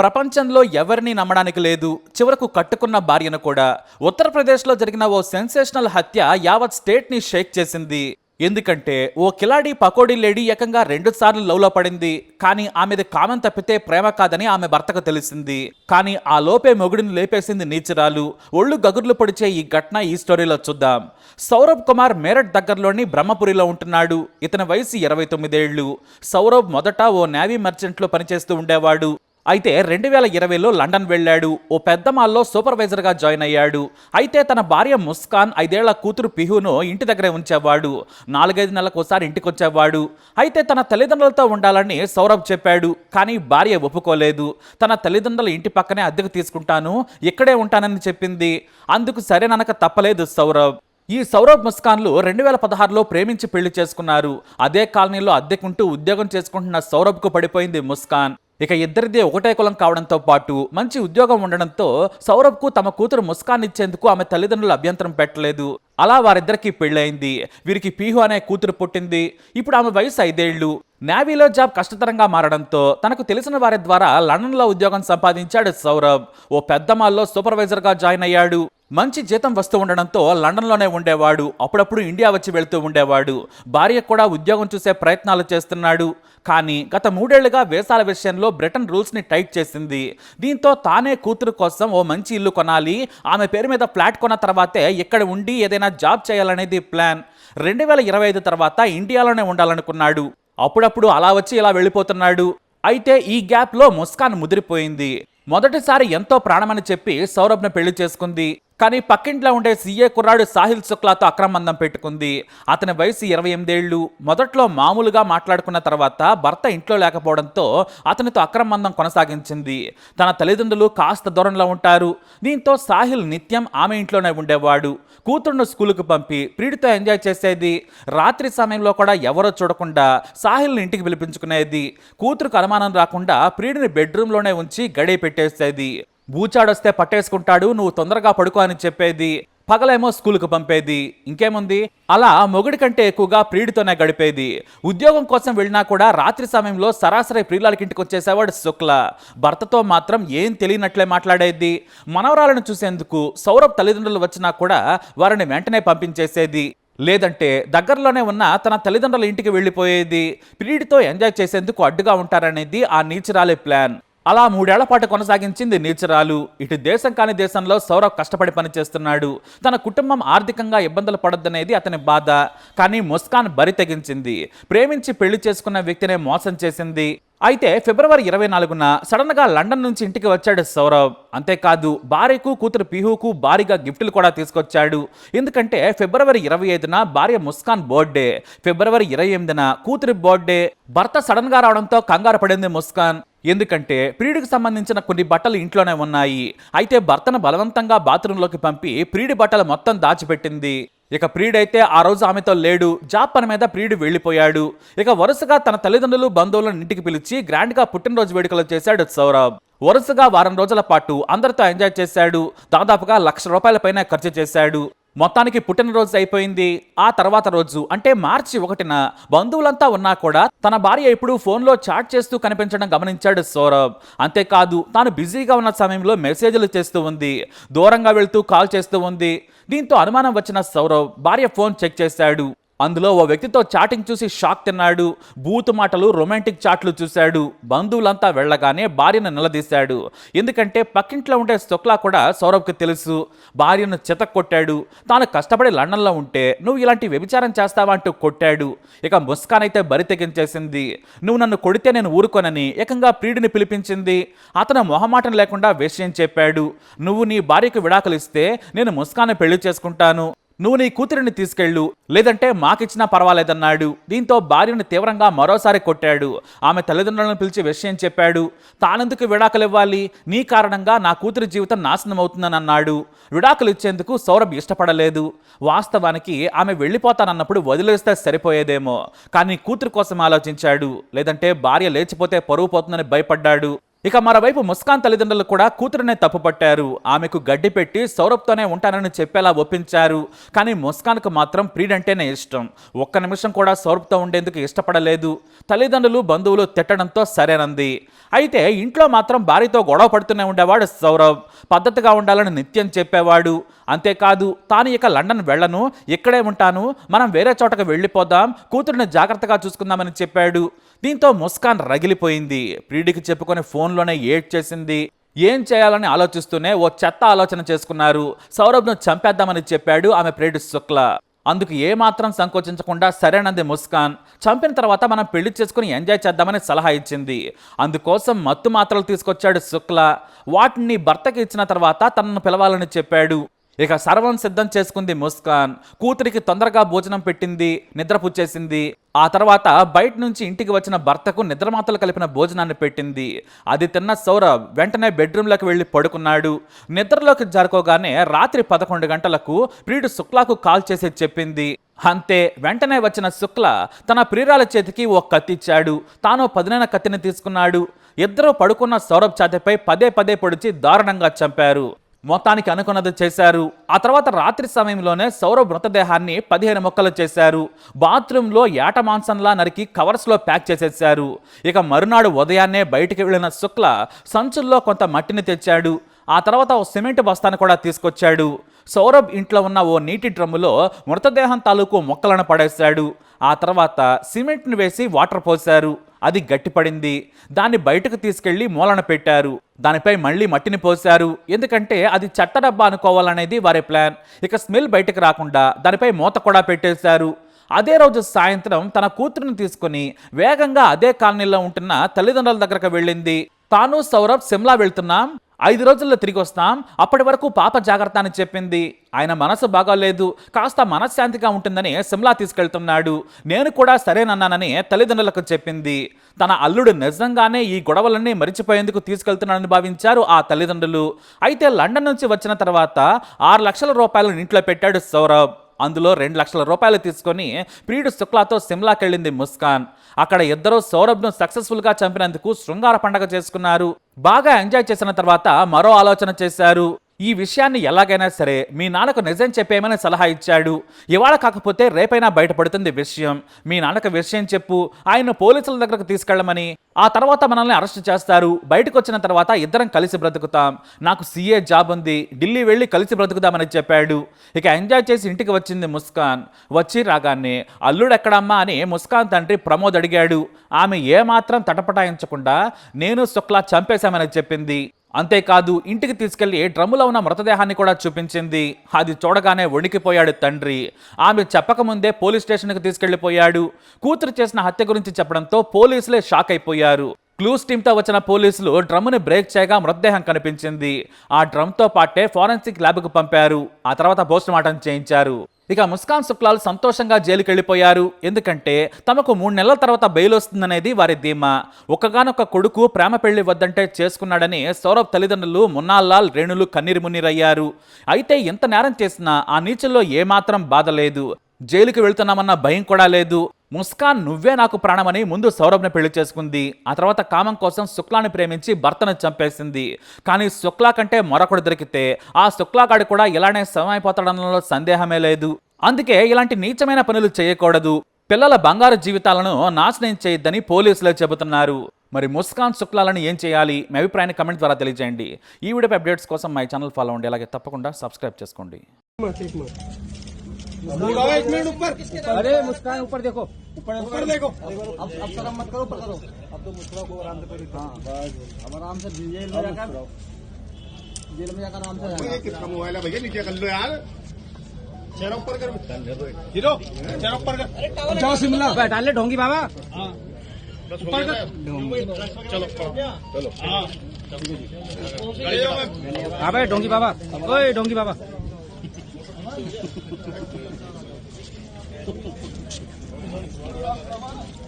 ప్రపంచంలో ఎవరిని నమ్మడానికి లేదు చివరకు కట్టుకున్న భార్యను కూడా. ఉత్తరప్రదేశ్లో జరిగిన ఓ సెన్సేషనల్ హత్య యావత్ స్టేట్ని షేక్ చేసింది. ఎందుకంటే ఓ కిలాడి పకోడీ లేడీ ఏకంగా రెండు సార్లు లవ్లో పడింది. కానీ ఆమెది కామం తప్పితే ప్రేమ కాదని ఆమె భర్తకు తెలిసింది. కానీ ఆ లోపే మొగుడిని లేపేసింది నీచరాలు. ఒళ్ళు గగుర్లు పొడిచే ఈ ఘటన ఈ స్టోరీలో చూద్దాం. సౌరభ్ కుమార్ మేరట్ దగ్గరలోని బ్రహ్మపురిలో ఉంటున్నాడు. ఇతని వయసు ఇరవై తొమ్మిదేళ్ళు సౌరభ్ మొదట ఓ నేవీ మర్చెంట్లో పనిచేస్తూ ఉండేవాడు. అయితే రెండు వేల ఇరవైలో లండన్ వెళ్ళాడు. ఓ పెద్ద మాల్లో సూపర్వైజర్గా జాయిన్ అయ్యాడు. అయితే తన భార్య ముస్కాన్ ఐదేళ్ళ కూతురు పిహును ఇంటి దగ్గరే ఉంచేవాడు. నాలుగైదు నెలలకు ఒకసారి ఇంటికి వచ్చేవాడు అయితే తన తల్లిదండ్రులతో ఉండాలని సౌరభ్ చెప్పాడు. కానీ భార్య ఒప్పుకోలేదు. తన తల్లిదండ్రుల ఇంటి పక్కనే అద్దెకు తీసుకుంటాను. ఇక్కడే ఉంటానని చెప్పింది. అందుకు సరేననక తప్పలేదు సౌరభ్. ఈ సౌరభ్ ముస్కాన్లు రెండు వేల పదహారులో ప్రేమించి పెళ్ళి చేసుకున్నారు. అదే కాలనీలో అద్దెకుంటూ ఉద్యోగం చేసుకుంటున్న సౌరభ్కు పడిపోయింది ముస్కాన్. ఇక ఇద్దరిది ఒకటే కులం కావడంతో పాటు మంచి ఉద్యోగం ఉండడంతో సౌరభ్కు తమ కూతురు ముస్కాన్నిచ్చేందుకు ఆమె తల్లిదండ్రులు అభ్యంతరం పెట్టలేదు. అలా వారిద్దరికీ పెళ్ళైంది వీరికి పీహు అనే కూతురు పుట్టింది. ఇప్పుడు ఆమె వయసు ఐదేళ్ళు. నేవీలో జాబ్ కష్టతరంగా మారడంతో తనకు తెలిసిన వారి ద్వారా లండన్లో ఉద్యోగం సంపాదించాడు సౌరభ్. ఓ పెద్ద మాల్లో సూపర్వైజర్గా జాయిన్ అయ్యాడు. మంచి జీతం వస్తూ ఉండడంతో లండన్లోనే ఉండేవాడు. అప్పుడప్పుడు ఇండియా వచ్చి వెళుతూ ఉండేవాడు. భార్య కూడా ఉద్యోగం చూసే ప్రయత్నాలు చేస్తున్నాడు. కానీ గత మూడేళ్ళుగా వేసాల విషయంలో బ్రిటన్ రూల్స్ని టైట్ చేసింది. దీంతో తానే కూతురు కోసం ఓ మంచి ఇల్లు కొనాలి ఆమె పేరు మీద ఫ్లాట్ కొన్న తర్వాతే ఇక్కడ ఉండి ఏదైనా జాబ్ చేయాలనేది ప్లాన్. రెండు వేల ఇరవై ఐదు తర్వాత ఇండియాలోనే ఉండాలనుకున్నాడు. అప్పుడప్పుడు అలా వచ్చి ఇలా వెళ్ళిపోతున్నాడు. అయితే ఈ గ్యాప్లో ముస్కాన్ ముదిరిపోయింది. మొదటిసారి ఎంతో ప్రాణమని చెప్పి సౌరభ్ను పెళ్ళి చేసుకుంది. కానీ పక్కింట్లో ఉండే సీఏ కుర్రాడు సాహిల్ శుక్లాతో అక్రమందం పెట్టుకుంది. అతని వయసు ఇరవై ఎనిమిదేళ్ళు మొదట్లో మామూలుగా మాట్లాడుకున్న తర్వాత భర్త ఇంట్లో లేకపోవడంతో అతనితో అక్రమందం కొనసాగించింది. తన తల్లిదండ్రులు కాస్త దూరంలో ఉంటారు. దీంతో సాహిల్ నిత్యం ఆమె ఇంట్లోనే ఉండేవాడు. కూతురును స్కూలుకు పంపి ప్రీడితో ఎంజాయ్ చేసేది. రాత్రి సమయంలో కూడా ఎవరో చూడకుండా సాహిల్ని ఇంటికి పిలిపించుకునేది. కూతురుకు అనుమానం రాకుండా ప్రీడిని బెడ్రూమ్లోనే ఉంచి గడియ పెట్టేసేది. బూచాడొస్తే పట్టేసుకుంటాడు నువ్వు తొందరగా పడుకో అని చెప్పేది పగలేమో స్కూలుకు పంపేది ఇంకేముంది? అలా మొగుడి కంటే ఎక్కువగా ప్రియుడితోనే గడిపేది. ఉద్యోగం కోసం వెళ్ళినా కూడా రాత్రి సమయంలో సరాసరి ప్రియులాలకి ఇంటికి వచ్చేసేవాడు శుక్ల. భర్తతో మాత్రం ఏం తెలియనట్లే మాట్లాడేది. మనవరాలను చూసేందుకు సౌరభ్ తల్లిదండ్రులు వచ్చినా కూడా వారిని వెంటనే పంపించేసేది. లేదంటే దగ్గరలోనే ఉన్న తన తల్లిదండ్రుల ఇంటికి వెళ్ళిపోయేది. ప్రియుడితో ఎంజాయ్ చేసేందుకు అడ్డుగా ఉంటారనేది ఆ నీచురాలే ప్లాన్. అలా మూడేళ్ళ పాటు కొనసాగించింది నీచరాలు. ఇటు దేశం కాని దేశంలో సౌరవ్ కష్టపడి పనిచేస్తున్నాడు. తన కుటుంబం ఆర్థికంగా ఇబ్బందులు పడొద్దనేది అతని బాధ. కానీ ముస్కాన్ బరి తెగించింది. ప్రేమించి పెళ్ళి చేసుకున్న వ్యక్తినే మోసం చేసింది. అయితే ఫిబ్రవరి ఇరవై నాలుగున సడన్గా లండన్ నుంచి ఇంటికి వచ్చాడు సౌరవ్. అంతేకాదు భార్యకు కూతురు పిహుకు భారీగా గిఫ్టులు కూడా తీసుకొచ్చాడు. ఎందుకంటే ఫిబ్రవరి ఇరవై ఐదున భార్య ముస్కాన్ బర్త్డే ఫిబ్రవరి ఇరవై ఎనిమిదిన కూతురి బర్త్డే. భర్త సడన్గా రావడంతో కంగారు పడింది ముస్కాన్. ఎందుకంటే ప్రియుడికి సంబంధించిన కొన్ని బట్టలు ఇంట్లోనే ఉన్నాయి. అయితే భర్తను బలవంతంగా బాత్రూంలోకి పంపి ప్రియుడి బట్టలు మొత్తం దాచిపెట్టింది. ఇక ప్రియుడైతే ఆ రోజు ఆమెతో లేడు. జాబ్ పని మీద ప్రియుడు వెళ్ళిపోయాడు. ఇక వరుసగా తన తల్లిదండ్రులు బంధువులను ఇంటికి పిలిచి గ్రాండ్గా పుట్టినరోజు వేడుకలు చేశాడు సౌరభ్. వరుసగా వారం రోజుల పాటు అందరితో ఎంజాయ్ చేశాడు. దాదాపుగా లక్ష రూపాయల పైన ఖర్చు చేశాడు. మొత్తానికి పుట్టినరోజు అయిపోయింది. ఆ తర్వాత రోజు అంటే మార్చి ఒకటిన బంధువులంతా ఉన్నా కూడా తన భార్య ఇప్పుడు ఫోన్లో చాట్ చేస్తూ కనిపించడం గమనించాడు సౌరభ్. అంతేకాదు తాను బిజీగా ఉన్న సమయంలో మెసేజ్లు చేస్తూ ఉంది దూరంగా వెళ్తూ కాల్ చేస్తూ ఉంది. దీంతో అనుమానం వచ్చిన సౌరవ్ భార్య ఫోన్ చెక్ చేశాడు. అందులో ఓ వ్యక్తితో చాటింగ్ చూసి షాక్ తిన్నాడు. బూతు మాటలు రొమాంటిక్ చాట్లు చూశాడు. బంధువులంతా వెళ్ళగానే భార్యను నిలదీశాడు. ఎందుకంటే పక్కింట్లో ఉండే శుక్లా కూడా సౌరభ్కి తెలుసు. భార్యను చితక్కొట్టాడు. తాను కష్టపడి లండన్లో ఉంటే నువ్వు ఇలాంటి వ్యభిచారం చేస్తావా అంటూ కొట్టాడు. ఇక ముస్కాన్ అయితే బరి తెగించేసింది. నువ్వు నన్ను కొడితే నేను ఊరుకోనని ఏకంగా ప్రియుడిని పిలిపించింది. అతను మొహమాటం లేకుండా విషయం చెప్పాడు. నువ్వు నీ భార్యకు విడాకులు ఇస్తే నేను ముస్కాన్ని పెళ్ళి చేసుకుంటాను. నువ్వు నీ కూతురిని తీసుకెళ్ళు లేదంటే మాకిచ్చినా పర్వాలేదన్నాడు. దీంతో భార్యను తీవ్రంగా మరోసారి కొట్టాడు. ఆమె తల్లిదండ్రులను పిలిచి విషయం చెప్పాడు. తానెందుకు విడాకులు ఇవ్వాలి నీ కారణంగా నా కూతురి జీవితం నాశనం అవుతుందని అన్నాడు. విడాకులు ఇచ్చేందుకు సౌరభ్ ఇష్టపడలేదు. వాస్తవానికి ఆమె వెళ్ళిపోతానన్నప్పుడు వదిలేస్తే సరిపోయేదేమో. కానీ కూతురు కోసం ఆలోచించాడు. లేదంటే భార్య లేచిపోతే పరువు పోతుందని భయపడ్డాడు. ఇక మరోవైపు ముస్కాన్ తల్లిదండ్రులు కూడా కూతురునే తప్పుపట్టారు. ఆమెకు గడ్డి పెట్టి సౌరభ్తోనే ఉంటానని చెప్పేలా ఒప్పించారు. కానీ ముస్కాన్కు మాత్రం ప్రీడంటేనే ఇష్టం. ఒక్క నిమిషం కూడా సౌరభ్తో ఉండేందుకు ఇష్టపడలేదు. తల్లిదండ్రులు బంధువులు తిట్టడంతో సరేనంది. అయితే ఇంట్లో మాత్రం భార్యతో గొడవ పడుతూనే ఉండేవాడు సౌరభ్. పద్ధతిగా ఉండాలని నిత్యం చెప్పేవాడు. అంతేకాదు తాను ఇక లండన్ వెళ్ళను ఇక్కడే ఉంటాను మనం వేరే చోటకు వెళ్ళిపోదాం కూతురిని జాగ్రత్తగా చూసుకుందామని చెప్పాడు. దీంతో ముస్కాన్ రగిలిపోయింది. ప్రీడికి చెప్పుకొని ఫోన్ లోనే ఏడ్ చేసింది. ఏం చేయాలని ఆలోచిస్తూనే ఓ చెత్త ఆలోచన చేసుకున్నారు. సౌరభ్ను చంపేద్దామని చెప్పాడు ఆమె ప్రేడు శుక్ల. అందుకు ఏమాత్రం సంకోచించకుండా సరేనంది ముస్కాన్. చంపిన తర్వాత మనం పెళ్ళి చేసుకుని ఎంజాయ్ చేద్దామని సలహా ఇచ్చింది. అందుకోసం మత్తు మాత్రలు తీసుకొచ్చాడు శుక్ల. వాటిని భర్తకి ఇచ్చిన తర్వాత తనను పిలవాలని చెప్పాడు. ఇక సర్వం సిద్ధం చేసుకుంది ముస్కాన్. కూతురికి తొందరగా భోజనం పెట్టింది నిద్రపుచ్చేసింది. ఆ తర్వాత బయట నుంచి ఇంటికి వచ్చిన భర్తకు నిద్రమాతలు కలిపిన భోజనాన్ని పెట్టింది. అది తిన్న సౌరభ్ వెంటనే బెడ్రూమ్లోకి వెళ్ళి పడుకున్నాడు. నిద్రలోకి జరుకోగానే రాత్రి పదకొండు గంటలకు ప్రియుడు శుక్లాకు కాల్ చేసి చెప్పింది. అంతే వెంటనే వచ్చిన శుక్ల తన ప్రియురాల చేతికి ఓ కత్తి ఇచ్చాడు. తాను పదునైన కత్తిని తీసుకున్నాడు. ఇద్దరు పడుకున్న సౌరభ్ ఛాతీపై పదే పదే పొడిచి దారుణంగా చంపారు. మొత్తానికి అనుకున్నది చేశారు. ఆ తర్వాత రాత్రి సమయంలోనే సౌరభ్ మృతదేహాన్ని పదిహేను మొక్కలు చేశారు. బాత్రూంలో ఏట మాంసంలా నరికి కవర్స్లో ప్యాక్ చేసేశారు. ఇక మరునాడు ఉదయాన్నే బయటికి వెళ్ళిన శుక్ల సంచుల్లో కొంత మట్టిని తెచ్చాడు. ఆ తర్వాత ఓ సిమెంట్ బస్తాను కూడా తీసుకొచ్చాడు. సౌరభ్ ఇంట్లో ఉన్న ఓ నీటి డ్రమ్ములో మృతదేహం తాలూకు మొక్కలను పడేశాడు. ఆ తర్వాత సిమెంట్ను వేసి వాటర్ పోశారు. అది గట్టిపడింది. దాన్ని బయటకు తీసుకెళ్ళి మూలన పెట్టారు. దానిపై మళ్ళీ మట్టిని పోశారు. ఎందుకంటే అది చెత్త డబ్బా అనుకోవాలనేది వారి ప్లాన్. ఇక స్మెల్ బయటకు రాకుండా దానిపై మూత కూడా పెట్టేశారు. అదే రోజు సాయంత్రం తన కూతురుని తీసుకుని వేగంగా అదే కాలనీలో ఉంటున్న తల్లిదండ్రుల దగ్గరకు వెళ్ళింది. తాను సౌరభ్ సిమ్లా వెళ్తున్నాం. ఐదు రోజుల్లో తిరిగి వస్తాం. అప్పటి వరకు పాప జాగ్రత్త అని చెప్పింది. ఆయన మనసు బాగాలేదు. కాస్త మనశ్శాంతిగా ఉంటుందని సిమ్లా తీసుకెళ్తున్నాడు. నేను కూడా సరేనన్నానని తల్లిదండ్రులకు చెప్పింది. తన అల్లుడు నిజంగానే ఈ గొడవలన్నీ మరిచిపోయేందుకు తీసుకెళ్తున్నాడని భావించారు ఆ తల్లిదండ్రులు. అయితే లండన్ నుంచి వచ్చిన తర్వాత ఆరు లక్షల రూపాయలు ఇంట్లో పెట్టాడు సౌరభ్. అందులో రెండు లక్షల రూపాయలు తీసుకొని ప్రియుడు శుక్లాతో సిమ్లాకి వెళ్ళింది ముస్కాన్. అక్కడ ఇద్దరు సౌరభ్ను సక్సెస్ఫుల్గా చంపినందుకు శృంగార పండగ చేసుకున్నారు. బాగా ఎంజాయ్ చేసిన తర్వాత మరో ఆలోచన చేశారు. ఈ విషయాన్ని ఎలాగైనా సరే మీ నాన్నకు నిజం చెప్పేయమని సలహా ఇచ్చాడు. ఇవాళ కాకపోతే రేపైనా బయటపడుతుంది విషయం. మీ నాన్నకు విషయం చెప్పు ఆయన పోలీసుల దగ్గరకు తీసుకెళ్ళమని. ఆ తర్వాత మనల్ని అరెస్ట్ చేస్తారు. బయటకు వచ్చిన తర్వాత ఇద్దరం కలిసి బ్రతుకుతాం. నాకు సీఏ జాబ్ ఉంది. ఢిల్లీ వెళ్ళి కలిసి బ్రతుకుదామని చెప్పాడు. ఇక ఎంజాయ్ చేసి ఇంటికి వచ్చింది ముస్కాన్. వచ్చి రాగానే అల్లుడు ఎక్కడమ్మా అని ముస్కాన్ తండ్రి ప్రమోద్ అడిగాడు. ఆమె ఏమాత్రం తటపటాయించకుండా నేను శుక్లా చంపేశామని చెప్పింది. అంతేకాదు ఇంటికి తీసుకెళ్ళి డ్రమ్ములో ఉన్న మృతదేహాన్ని కూడా చూపించింది. అది చూడగానే వణికిపోయాడు తండ్రి. ఆమె చెప్పకముందే పోలీస్ స్టేషన్కి తీసుకెళ్ళిపోయాడు కూతురు చేసిన హత్య గురించి చెప్పడంతో పోలీసులే షాక్ అయిపోయారు క్లూస్ టీంతో వచ్చిన పోలీసులు డ్రమ్ముని బ్రేక్ చేయగా మృతదేహం కనిపించింది. ఆ డ్రమ్తో పాటే ఫోరెన్సిక్ ల్యాబ్కు పంపారు. ఆ తర్వాత పోస్టుమార్టం చేయించారు. ఇక ముస్కాన్ శుక్లాల్ సంతోషంగా జైలుకి వెళ్ళిపోయారు ఎందుకంటే తమకు మూడు నెలల తర్వాత బెయిల్ వస్తుందనేది వారి ధీమా. ఒక్కగానొక్క కొడుకు ప్రేమ పెళ్ళి వద్దంటే చేసుకున్నాడని సౌరభ్ తల్లిదండ్రులు మున్నాల్లాల్ రేణులు కన్నీరు మున్నీరయ్యారు. అయితే ఎంత నేరం చేసినా ఆ నీచుల్లో ఏమాత్రం బాధ లేదు. జైలుకి వెళ్తున్నామన్న భయం కూడా లేదు. ముస్కాన్ నువ్వే నాకు ప్రాణమని ముందు సౌరభ్ని పెళ్ళి చేసుకుంది. ఆ తర్వాత కామం కోసం శుక్లాని ప్రేమించి భర్తను చంపేసింది. కానీ శుక్లా కంటే మరొకడు దొరికితే ఆ శుక్లాగాడు కూడా ఇలానే సమయపోతాడంలో సందేహమే లేదు. అందుకే ఇలాంటి నీచమైన పనులు చేయకూడదు. పిల్లల బంగారు జీవితాలను నాశనం చేయొద్దని పోలీసులు చెబుతున్నారు. మరి ముస్కాన్ శుక్లాలను ఏం చేయాలి? మీ అభిప్రాయాన్ని కమెంట్ ద్వారా తెలియజేయండి. ఈ వీడియో అప్డేట్స్ కోసం మై ఛానల్ ఫాలో అవ్వండి. అలాగే తప్పకుండా సబ్స్క్రైబ్ చేసుకోండి. एक मिनट ऊपर। अरे मुस्कान ऊपर देखो। ऊपर ऊपर देखो। अब अब शर्म मत करो ऊपर करो। अब तो मुस्कुरा को आराम से हाँ अब आराम से जेल में जाकर जेल में जाकर आराम से ये किसका मोबाइल है भैया? नीचे कर लो यार। चेहरा ऊपर कर। हीरो चेहरा ऊपर कर। जाओ शिमला। बैठा ले ढोंगी बाबा। ऊपर कर। चलो चलो। हाँ। हो मैं। हाँ ढोंगी बाबा। ओए ढोंगी बाबा। Thank you.